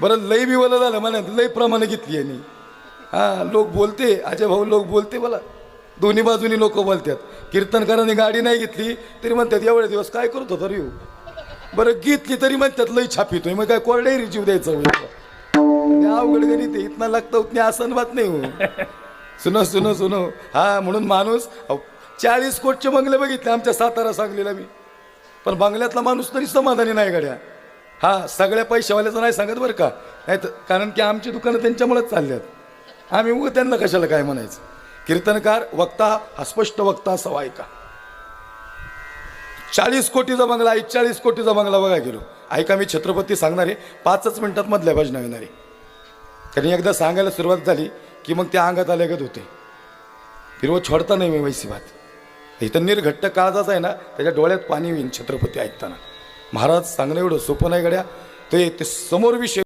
बरं लय बी मला झालं म्हणा लय प्रमाणे घेतली यांनी. हा लोक बोलते अजय भाऊ लोक बोलते मला. दोन्ही बाजूनी लोक बोलतात. कीर्तनकारांनी गाडी नाही घेतली तरी म्हणतात एवढे दिवस काय करत होता रे हो? बरं घेतली तरी म्हणतात लई छापितोय मग काय कोरडे रिजीव द्यायचं ते हो म्हणजे अवघड गणित ते इथनं लागतं उतनी आसन बात नाही हो. सुनो सुनो सुनो. हा म्हणून माणूस चाळीस कोटचे बंगले बघितले आमच्या सातारा सांगलीला मी. पण बंगल्यातला माणूस तरी समाधानी नाही गड्या. हा सगळ्या पैशावाल्याचं नाही सांगत बरं का. नाही तर कारण की आमची दुकानं त्यांच्यामुळेच चालल्यात आम्ही उग त्यांना कशाला काय म्हणायचं? कीर्तनकार वक्ता हा स्पष्ट वक्ता असावा ऐका चाळीस कोटीचा बंगला आहे चाळीस कोटीचा बंगला बघा गेलो. ऐका मी छत्रपती सांगणारे पाचच मिनिटात मधल्या भजना येणारे त्यांनी एकदा सांगायला सुरुवात झाली की मग त्या अंगात आल्यागत होते. फिरवत छोडता नाही मी वैसी बात इथं निर्घट्ट काळजाच आहे ना त्याच्या डोळ्यात पाणी येईन छत्रपती ऐकताना. महाराज सांगणं एवढं सोपं नाही गड्या. ते ते समोर विषय